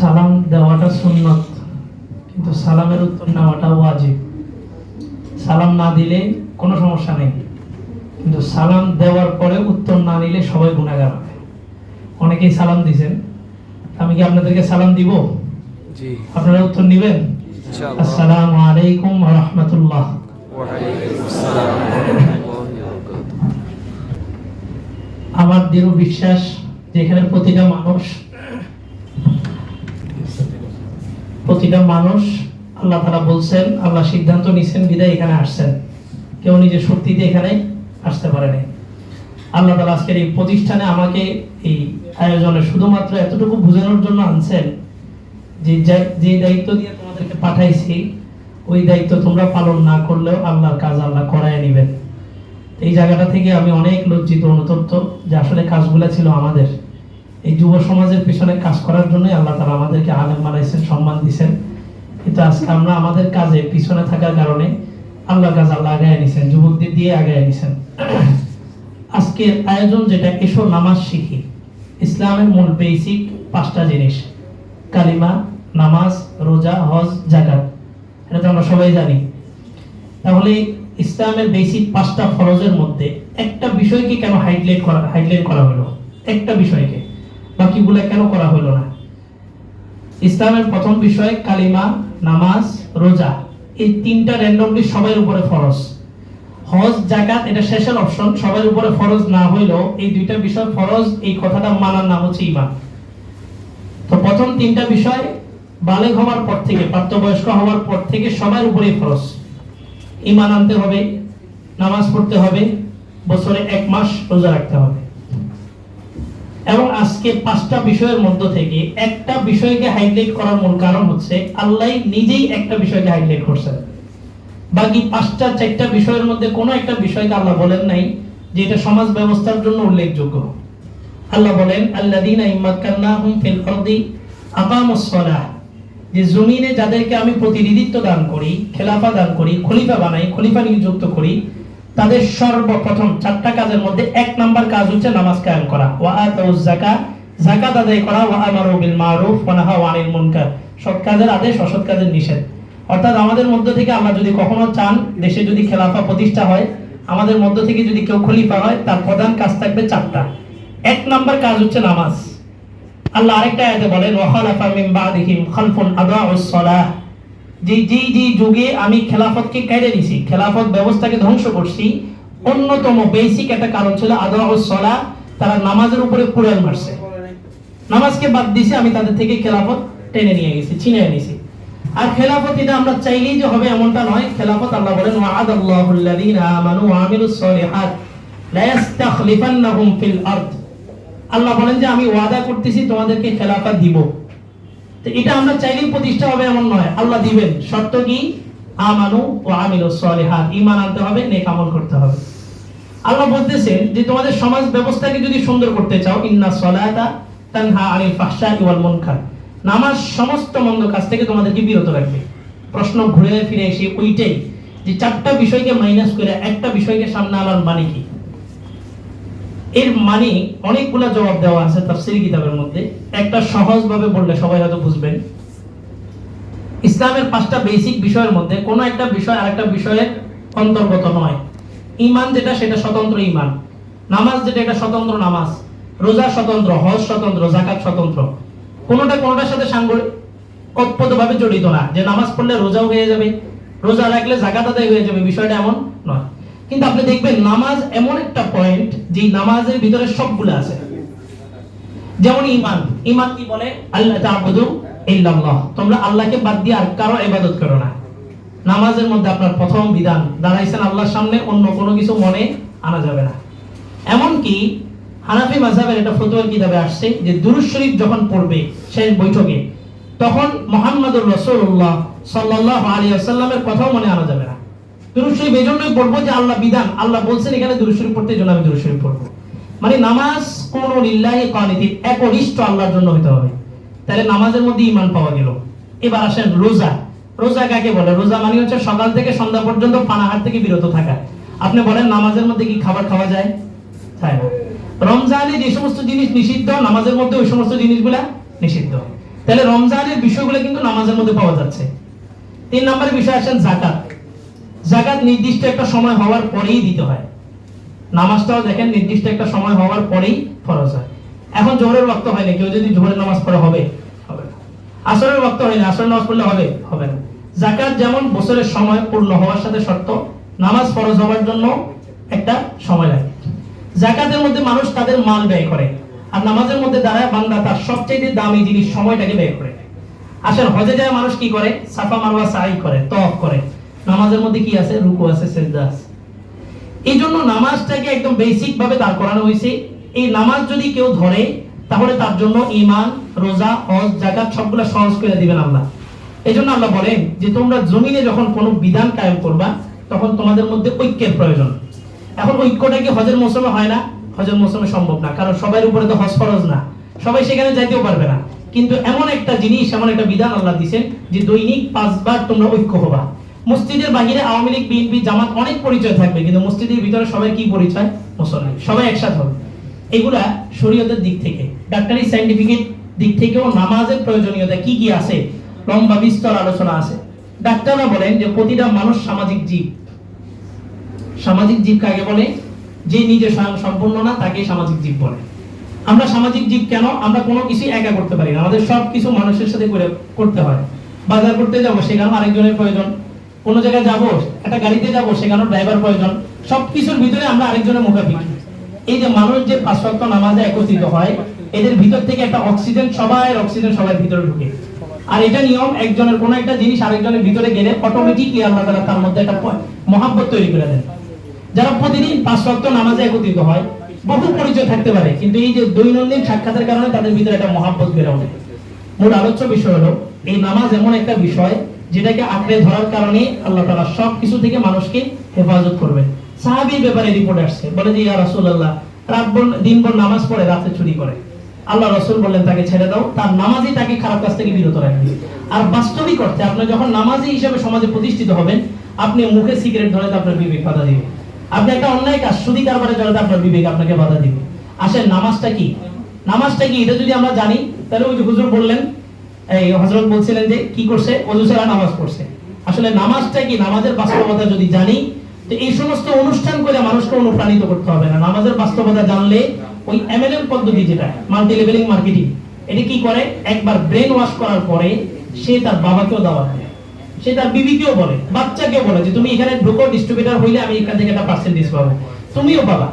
সালাম দেওয়াটা সুন্নত কিন্তু সালামের উত্তর নেওয়াটা ওয়াজিব। সালাম না দিলে কোনো সমস্যা নেই কিন্তু সালাম দেওয়ার পরে উত্তর না নিলে সবাই গুণাগার হবে। অনেকেই সালাম দিছেন আমি কি আপনাদেরকে সালাম দিব? আপনারা উত্তর নেবেন? আসসালামু আলাইকুম রাহমাতুল্লাহ। আমার দৃঢ় বিশ্বাস যে এখানে প্রতিটা মানুষ প্রতিটা মানুষ আল্লাহ তারা বলছেন, আল্লাহ সিদ্ধান্ত নিছেন, বিদায় এখানে আসছেন। কেউ নিজের শক্তিতে এখানে আসতে পারে নাই। আল্লাহ তালা আজকের এই প্রতিষ্ঠানে আমাকে এই আয়োজনে শুধুমাত্র এতটুকু বোঝানোর জন্য আনছেন যে, যা- দায়িত্ব দিয়ে তোমাদেরকে পাঠাইছি, ওই দায়িত্ব তোমরা পালন না করলেও আল্লাহর কাজ আল্লাহ করায় নেবেন। এই জায়গাটা থেকে আমি অনেক লজ্জিত, অনুতপ্ত যে আসলে কাজগুলো ছিল আমাদের। এই যুব সমাজের পিছনে কাজ করার জন্যই আল্লাহ তারা আমাদেরকে আলেম বানাইছেন, সম্মান দিছেন। কিন্তু আজকে আমরা আমাদের কাজে পিছনে থাকার কারণে আল্লাহ কাজ আল্লাহ আগায় নিছেন, যুবকদের দিয়ে আগায় নিছেন। আজকের আয়োজন যেটা, এসো নামাজ শিখি। ইসলামের মূল বেসিক পাঁচটা জিনিস। কালিমা, নামাজ, রোজা, হজ জাকাত এটা তো আমরা সবাই জানি। তাহলে ইসলামের বেসিক পাঁচটা ফরজের মধ্যে একটা বিষয়কে কেন হাইলাইট করা হাইলাইট করা হলো? একটা বিষয়কে। বাকিগুলো কেন করা হলো না? ইসলামের প্রথম বিষয় কালিমা, নামাজ, রোজা। এই তিনটা র্যান্ডমলি সবার উপরে ফরজ। হজ জাকাত এটা শেষের অপশন সবার উপরে ফরজ না হইলেও এই দুইটা বিষয় ফরজ, এই কথাটা মানার নাম হচ্ছে ইমান তো প্রথম তিনটা বিষয় বালেগ হওয়ার পর থেকে, প্রাপ্তবয়স্ক হওয়ার পর থেকে সবার উপরেই ফরজ। ইমান আনতে হবে, নামাজ পড়তে হবে, বছরে এক মাস রোজা রাখতে হবে। এবং আজকে পাঁচটা বিষয়ের মধ্য থেকে একটা বিষয়কে হাইলাইট করার মূল কারণ হচ্ছে আল্লাহ নিজেই একটা বিষয়কে হাইলাইট করছেন। বাকি পাঁচটা, চারটা বিষয়ের মধ্যে কোনো একটা বিষয়কে আল্লাহ বলেন নাই যে এটা সমাজ ব্যবস্থার জন্য উল্লেখযোগ্য। আল্লাহ বলেন আকামুস সালাহ যে জমিনে যাদেরকে আমি প্রতিনিধিত্ব দান করি, খেলাফা দান করি, খলিফা বানাই, খলিফা নিযুক্ত করি তাদের সর্বপ্রথম চারটা কাজের মধ্যে এক নাম্বার কাজ হচ্ছে নামাজ কায়েম করা। ওয়া যাকাত আদায় করা, ওয়া আমারু বিল মারুফ, ওয়া আনিল মুনকার। সৎ কাজের আদেশ, অসৎ কাজের নিষেধ। অর্থাৎ আমাদের মধ্য থেকে আল্লাহ যদি কখনো চান দেশে যদি খেলাফা প্রতিষ্ঠা হয়, আমাদের মধ্য থেকে যদি কেউ খলিফা হয়, তার প্রধান কাজ থাকবে চারটা। এক নাম্বার কাজ হচ্ছে নামাজ। আল্লাহ আরেকটা আয়াতে বলেন ওয়াখালাফা মিন বাদিহিম খালফুন আদাউস সালাহ। যে যেই যেই যুগে আমি খেলাফতকে কেড়ে নিছি, খেলাফত ব্যবস্থাকে ধ্বংস করছি, অন্যতম বেসিক একটা কারণ ছিল সালাহ, তারা নামাজের উপরে কুড়াল মারছে। নামাজকে বাদ দিছে, আমি তাদের থেকে খেলাফত টেনে নিয়ে গেছি, ছিনিয়ে নিয়েছি আর খেলাফত এটা আমরা চাইলেই যে হবে এমনটা নয়, খেলাফত আল্লাহ বলেন ওয়াআদাল্লাহুল্লাযীনা আমানু ওয়া আমিলুস সলিহাত, লা ইস্তাখলিফান্নাহুম ফিল আরদ। আল্লাহ বলেন যে, আমি ওয়াদা করতেছি, তোমাদেরকে খেলাফত দিব। এটা আমরা চাইলেই প্রতিষ্ঠা হবে এমন নয়। আল্লাহ দিবেন। শর্ত কি? আমানু ও আমিলু ঈমান আনতে হবে, নেক আমল করতে হবে। আল্লাহ বলতেছেন যে তোমাদের সমাজ ব্যবস্থাকে যদি সুন্দর করতে চাও, ইন্না সলাতা তানহা ওয়াল মুনকার। নামাজ সমস্ত মন্দ কাজ থেকে তোমাদেরকে বিরত রাখবে। প্রশ্ন ঘুরে ফিরে এসে ওইটাই যে চারটা বিষয়কে মাইনাস করে একটা বিষয়কে সামনে আনার মানে কি? এর মানে অনেকগুলা জবাব দেওয়া আছে তাফসীর কিতাবের মধ্যে। একটা সহজ ভাবে বললে সবাই হয়তো বুঝবেন। ইসলামের পাঁচটা বেসিক বিষয়ের মধ্যে কোনো একটা বিষয় আরেকটা বিষয়ের অন্তর্গত নয়। ঈমান যেটা, সেটা স্বতন্ত্র ঈমান নামাজ যেটা, এটা স্বতন্ত্র নামাজ। রোজা স্বতন্ত্র, হজ স্বতন্ত্র, যাকাত স্বতন্ত্র। কোনোটা কোনোটার সাথে সাংগঠনিকভাবে জড়িত না। যে নামাজ পড়লে রোজাও হয়ে যাবে, রোজা রাখলে জাকাত আদায় হয়ে যাবে। বিষয়টা এমন। কিন্তু আপনি দেখবেন নামাজ এমন একটা পয়েন্ট যে নামাজের ভিতরে সবগুলো আছে। যেমন ইমান ইমান কি বলে? আল্লাহ তাআবুদু ইল্লাল্লাহ। তোমরা আল্লাহকে বাদ দিয়ে আর কারও ইবাদত করো না। নামাজের মধ্যে আপনার প্রথম বিধান, দাঁড়াইছেন আল্লাহর সামনে, অন্য কোনো কিছু মনে আনা যাবে না। এমনকি হানাফি মাযহাবের এটা ফতোয়ার কিতাবে আসছে যে দুরূদ শরীফ যখন পড়বে শেষ বৈঠকে, তখন মুহাম্মদুর রাসূলুল্লাহ সাল্লাল্লাহু আলাইহি ওয়াসাল্লামের কথাও মনে আনা যাবে না। দুরূদ শরীফ এজন্যই পড়ব যে আল্লাহ বিধান, আল্লাহ বলছেন এখানে দুরূদ শরীফ পড়তে জন্য আমি দুরূদ শরীফ পড়ব। মানে নামাজ কোন লিল্লাহি কানিতিন একনিষ্ঠ আল্লাহর জন্য হতে হবে। তাহলে নামাজের মধ্যে ঈমান পাওয়া গেল। এবার আসেন রোজা। রোজা কাকে বলে? রোজা মানে হচ্ছে সকাল থেকে সন্ধ্যা পর্যন্ত পানাহার থেকে বিরত থাকা। আপনি বলেন নামাজের মধ্যে কি খাবার খাওয়া যায়? না। রমজানে যে সমস্ত জিনিস নিষিদ্ধ, নামাজের মধ্যে ওই সমস্ত জিনিসগুলা নিষিদ্ধ। তাহলে রমজানের বিষয়গুলো কিন্তু নামাজের মধ্যে পাওয়া যাচ্ছে। তিন নম্বরের বিষয় আসেন জাকাত জাকাত নির্দিষ্ট একটা সময় হওয়ার পরেই দিতে হয়। নামাজটাও দেখেন, নির্দিষ্ট একটা সময় হওয়ার পরেই ফরজ হয়। এখন জোহরের ওয়াক্ত হয় না, কেউ যদি জোহরের নামাজ পড়ে, হবে। হবে না। আসরের ওয়াক্ত হয় না, আসরের নামাজ পড়লে হবে হবে না। জাকাত যেমন বছরের সময় পূর্ণ হওয়ার সাথে শর্ত, নামাজ ফরজ হওয়ার জন্য একটা সময় লাগে। জাকাতের মধ্যে মানুষ তাদের মাল ব্যয় করে, আর নামাজের মধ্যে দাঁড়ায় বান্দা তার সবচেয়ে দামি জিনিস সময়টাকে ব্যয় করে। আসলে হজে যায় মানুষ কি করে? সাফা মারওয়া সাই করে তফ করে। নামাজের মধ্যে কি আছে? রুকু আছে, সেজদা আছে। এই জন্য নামাজটাকে একদম বেসিক ভাবে দাঁড় করানো হয়েছে। এই নামাজ যদি কেউ ধরে, তাহলে তার জন্য ইমান রোজা, হজ জাকাত সবগুলো সহজ করে দিবেন আল্লাহ। এই জন্য আল্লাহ বলেন যে, তোমরা জমিনে যখন কোনো বিধান কায়েম করবা, তখন তোমাদের মধ্যে ঐক্যের প্রয়োজন। এখন ঐক্যটা কি হজের মৌসুমে হয় না? হজের মৌসুমে সম্ভব না, কারণ সবার উপরে তো হজ ফরজ না। সবাই সেখানে যাইতেও পারবে না। কিন্তু এমন একটা জিনিস, এমন একটা বিধান আল্লাহ দিয়েছেন যে, দৈনিক পাঁচবার তোমরা ঐক্য হবা। মসজিদের বাহিরে আওয়ামী লীগ, বিএনপি, জামাত অনেক পরিচয় থাকবে, কিন্তু মসজিদের ভিতরে সবাই কি পরিচয়? মুসলমান সবাই একসাথে হবে। এগুলা শরীয়তের দিক থেকে, ডাক্তারি সাইন্টিফিকের দিক থেকেও নামাজের প্রয়োজনীয়তা কি কি আছে? লম্বা, বিস্তর আলোচনা আছে। ডাক্তাররা বলেন যে প্রতিটা মানুষ সামাজিক জীব। সামাজিক জীব কাকে বলে? যে নিজে স্বয়ং সম্পূর্ণ না, তাকে সামাজিক জীব বলে। আমরা সামাজিক জীব কেন? আমরা কোনো কিছু একা করতে পারি না। আমাদের সব কিছু মানুষের সাথে করে, করতে হয়। বাজার করতে যাব, সেখানেও আরেকজনের প্রয়োজন। কোন জায়গায় যাব, একটা গাড়িতে যাব, সেখানেও ড্রাইভার প্রয়োজন। সব কিছুর ভিতরে আমরা আরেকজনের মুখাপিকি এই যে মানুষ যে পাঁচ ওয়াক্ত নামাজে একত্রিত হয়, এদের ভিতর থেকে একটা অক্সিজেন সবাই অক্সিজেন সবার ভিতরে ঢুকে। আর এটা নিয়ম, একজনের কোন একটা জিনিস আরেকজনের ভিতরে গেলে অটোমেটিকলি আল্লাহ তাআলা তার মধ্যে একটা মহাব্বত তৈরি করে দেন। যারা প্রতিদিন পাঁচ ওয়াক্ত নামাজে একত্রিত হয়, বহু পরিচয় থাকতে পারে, কিন্তু এই যে দৈনন্দিন সাক্ষাতের কারণে তাদের ভিতরে একটা মহাব্বত বেড়ে ওঠে। মূল আলোচ্য বিষয় হলো, এই নামাজ এমন একটা বিষয় যেটাকে আঁকড়ে ধরার কারণে আল্লাহ তাআলা সব কিছু থেকে মানুষকে হেফাজত করবে সাহাবীর ব্যাপারে রিপোর্ট আসছে। বলে যে, ইয়া রাসূলুল্লাহ, রাতভর, দিনভর নামাজ পড়ে, রাতে চুরি করে। আল্লাহ রসুল বললেন, তাকে ছেড়ে দাও। তার নামাজই তাকে খারাপ কাজ থেকে বিরত রাখবে। আর বাস্তবিক অর্থে আপনি যখন নামাজি হিসেবে সমাজে প্রতিষ্ঠিত হবেন, আপনি মুখে সিগারেট ধরে আপনার বিবেক বাধা দিবে। আপনি একটা অন্যায় কাজ, সুদী কারবারে জড়াতে আপনার বিবেক আপনাকে বাধা দিবে। আসেন, নামাজটা কি? নামাজটা কি? এটা যদি আমরা জানি, তাহলে ওই যে হুজুর বললেন এই হযরত বলছিলেন যে, কি করছে? ওযু ছাড়া নামাজ পড়ছে। আসলে নামাজটা কি? নামাজের বাস্তবতা যদি জানি, তো এই সমস্ত অনুষ্ঠান করে মানুষকে অনুপ্রাণিত করতে হবে না। নামাজের বাস্তবতা জানলে ওই এমএলএম পদ্ধতি যেটা মাল্টি লেভেলিং মার্কেটিং এটা কি করে? একবার ব্রেন ওয়াশ করার পরে সে তার বাবাকেও দাওয়াত দেয়। সে তার বিবিকেও বলে, বাচ্চাকেও বলে যে, তুমি এখানে ঢুকো ডিস্ট্রিবিউটর হইলে আমি এখান থেকে একটা পার্সেন্টেজ পাবো। তুমিও পাবা।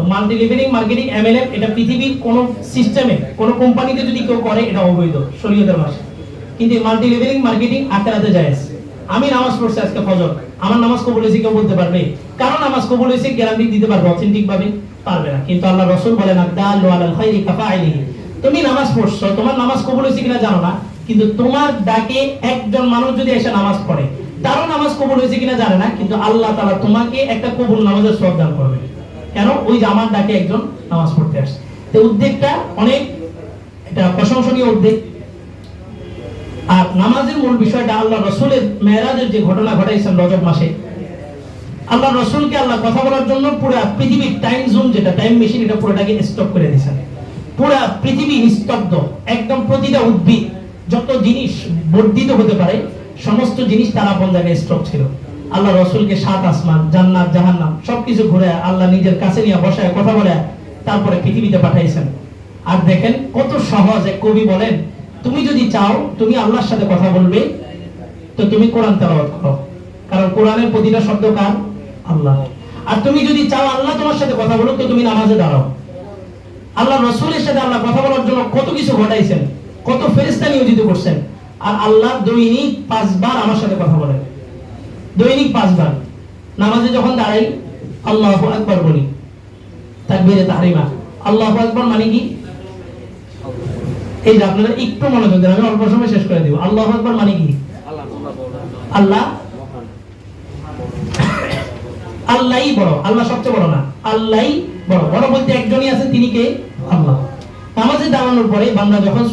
তো মাল্টি লেভেলিং মার্কেটিং এমএলএম এটা পৃথিবীর কোন সিস্টেমে কোন কোম্পানিতে যদি কেউ করে, এটা অবৈধ, শরীয়তের ভাষায় কিন্তু মাল্টি লেভেলিং মার্কেটিং যায় আমি নামাজ পড়ছি আজকে ফজর, আমার নামাজ কবুল হয়েছে কেউ বলতে পারবে? কারণ নামাজ কবুল হয়েছে গ্যারান্টি দিতে পারবে অথেন্টিক ভাবে পারবে না। কিন্তু আল্লাহ রসুল খাইরি কাফাইলিহি তুমি নামাজ পড়ছো, তোমার নামাজ কবুল হয়েছে কিনা জানো না, কিন্তু তোমার ডাকে একজন মানুষ যদি এসে নামাজ পড়ে, তারও নামাজ কবুল হয়েছে কিনা জানে না, কিন্তু আল্লাহ তাআলা তোমাকে একটা কবুল নামাজের সব দান করবে। কেন? ওই যে ডাকে একজন নামাজ পড়তে আসছে। তো উদ্যোগটা অনেক, এটা প্রশংসনীয় উদ্যোগ আর নামাজের মূল বিষয়টা আল্লাহ রসুলের মেয়েরাজের যে ঘটনা ঘটাইছেন রজব মাসে। আল্লাহ রসুলকে আল্লাহ কথা বলার জন্য পুরো পৃথিবীর টাইম জোন যেটা টাইম মেশিন এটা পুরোটাকে স্টপ করে দিয়েছেন। পুরো পৃথিবী নিস্তব্ধ, একদম প্রতিটা উদ্ভিদ, যত জিনিস বর্ধিত হতে পারে, সমস্ত জিনিস তার আপন জায়গায় স্টপ ছিল। আল্লাহ রসুলকে সাত আসমান, জান্নাত, জাহান্নাম, সবকিছু ঘুরে আল্লাহ নিজের কাছে নিয়ে বসায়, কথা বলে, তারপরে পৃথিবীতে পাঠাইছেন। আর দেখেন কত সহজ এক কবি বলেন, তুমি যদি চাও, তুমি আল্লাহর সাথে কথা বলবে, তো তুমি কোরআন তেলাওয়াত করো। কারণ কোরআনের প্রতিটা শব্দ কার? আল্লাহ। আর তুমি যদি চাও আল্লাহ তোমার সাথে কথা বলো তো তুমি নামাজে দাঁড়াও। আল্লাহ রসুলের সাথে আল্লাহ কথা বলার জন্য কত কিছু ঘটাইছেন, কত ফেরেস্তা নিয়োজিত করছেন। আর আল্লাহ দৈনিক পাঁচবার আমার সাথে কথা বলেন। দৈনিক পাঁচবার। নামাজে যখন দাঁড়াই, আল্লাহ আকবর বলি। তাকবীরে তাহরিমা। আল্লাহ আকবর মানে কি? এই যে আপনারা একটু মনোযোগ দেন, আমি অল্প সময় শেষ করে দিব। আল্লাহ আকবর মানে কি? আল্লাহ। আল্লাহই বড়। আল্লাহ সবচেয়ে বড় না। আল্লাহই বড়। বড় বলতে একজনই আছেন তিনি কে? আল্লাহ। নামাজে দাঁড়ানোর পরে বান্দা যখন